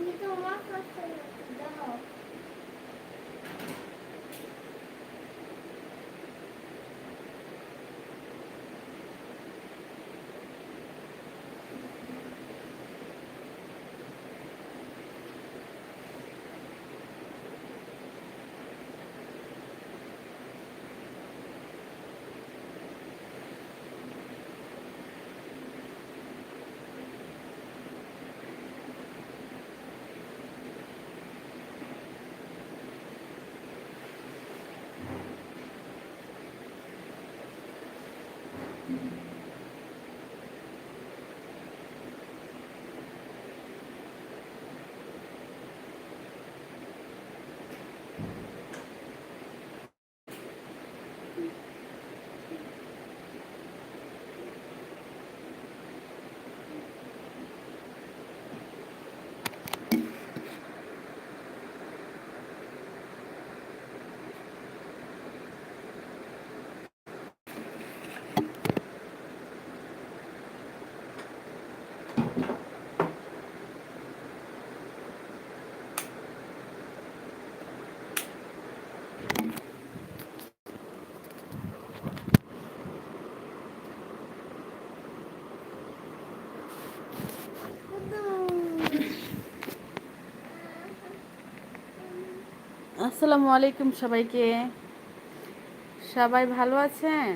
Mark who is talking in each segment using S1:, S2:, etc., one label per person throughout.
S1: করুন বাইরে Mm-hmm. আসসালামু আলাইকুম সবাইকে। সবাই ভালো আছেন?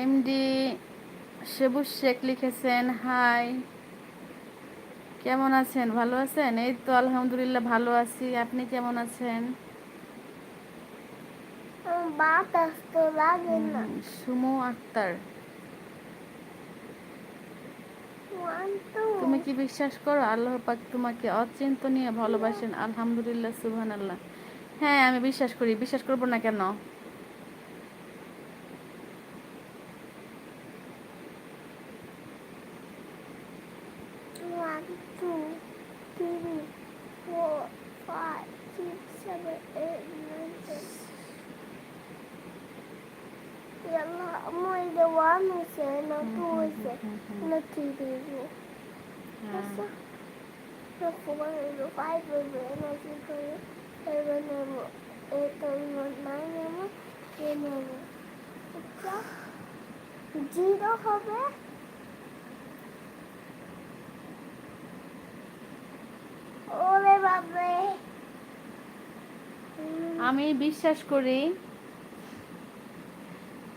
S1: এমডি সেবুজ শেখ লিখেছেন হাই। কেমন আছেন? ভালো আছেন? এই তো আলহামদুলিল্লাহ ভালো আছি। আপনি কেমন আছেন?
S2: বাতাস তো লাগে না।
S1: হুম, সুমু আক্তার। তুমি কি বিশ্বাস করো? আল্লাহ পাক তোমাকে অচিন্তনীয় ভালোবাসেন। আলহামদুলিল্লাহ সুবহান আল্লাহ হ্যাঁ আমি বিশ্বাস করি। বিশ্বাস করব না কেন?
S2: Мой Ливануся, Натуся, Натилізі. Рахуваю, хай вибере на цікаві, хай винемо, це нормальному, винемо. Дідо хабе?
S1: আমি বিশ্বাস করি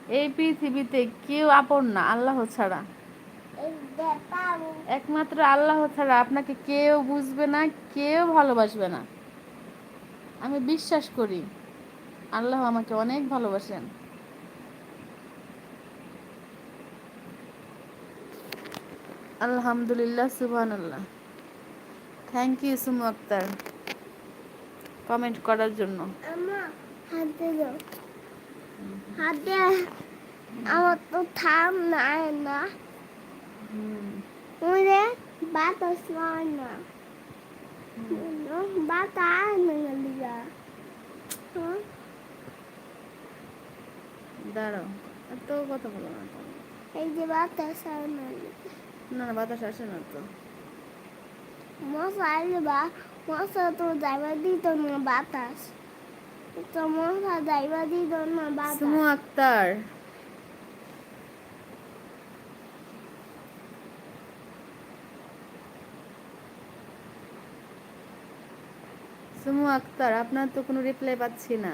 S1: এই পৃথিবীতে কেউ আপন না, আল্লাহ ছাড়া। একমাত্র আল্লাহ ছাড়া আপনাকে কেউ বুঝবে না, কেউ ভালোবাসবে না। আমি বিশ্বাস করি, আল্লাহ আমাকে অনেক ভালোবাসেন। আলহামদুলিল্লাহ সুবহান আল্লাহ thank you Sumu Akter. Comment করার জন্য।
S2: হাতে দাও। হাতে আমার তো থাম নাই না। ওরে বাতাস হয় না। বাতাস না লিগা হ্যাঁ?
S1: দাঁড়াও এত কথা বলো না তো।
S2: এই যে বাতাস না
S1: না বাতাস আসে না তো।
S2: মশা আসলে বা মশা তো যাইবা দিত না বাতাস।
S1: সুমু আক্তার। সুমু আক্তার আপনার তো কোনো রিপ্লাই পাচ্ছি না।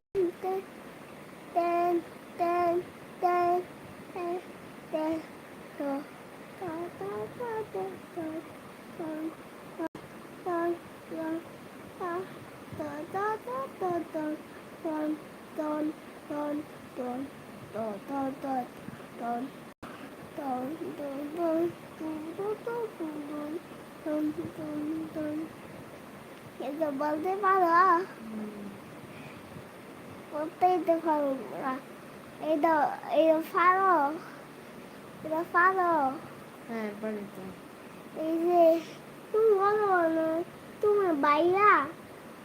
S2: বলতে পারো? বলতেই তো পারো না এটা এটা পারো এটা পারো
S1: হ্যাঁ পারি তো।
S2: এই যে তুমি বলো না তুমি বাইরা?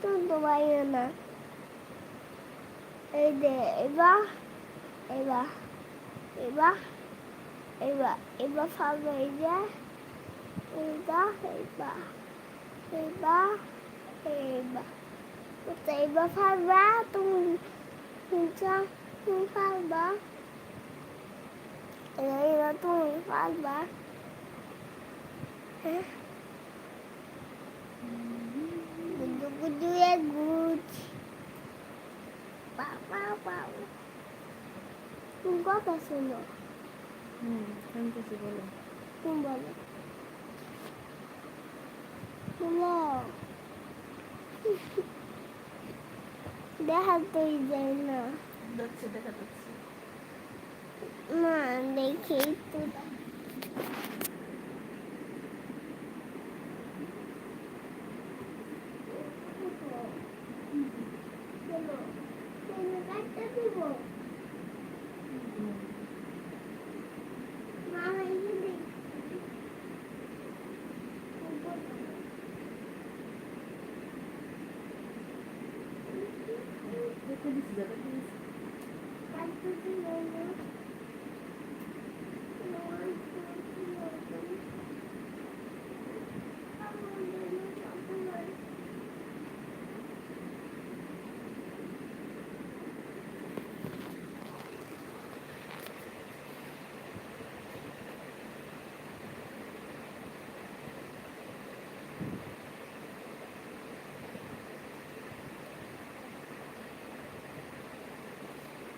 S2: তুমি তো বাইরে না। এই যে এবার এবার এবার এবার এবার পারবে এই যে। এইবার iba. Sa iba pa ba? Itong sa pa ba? Sa iba itong pa ba? Eh? Gudu-gudu ya gudu. Pa pa pa. Tunggu apa sih
S1: Hmm, kan kasih
S2: boleh. Kung boleh. Hello. দেখা তুই যাই না।
S1: যাচ্ছে দেখা যাচ্ছে
S2: না দেখি তো। Thank you.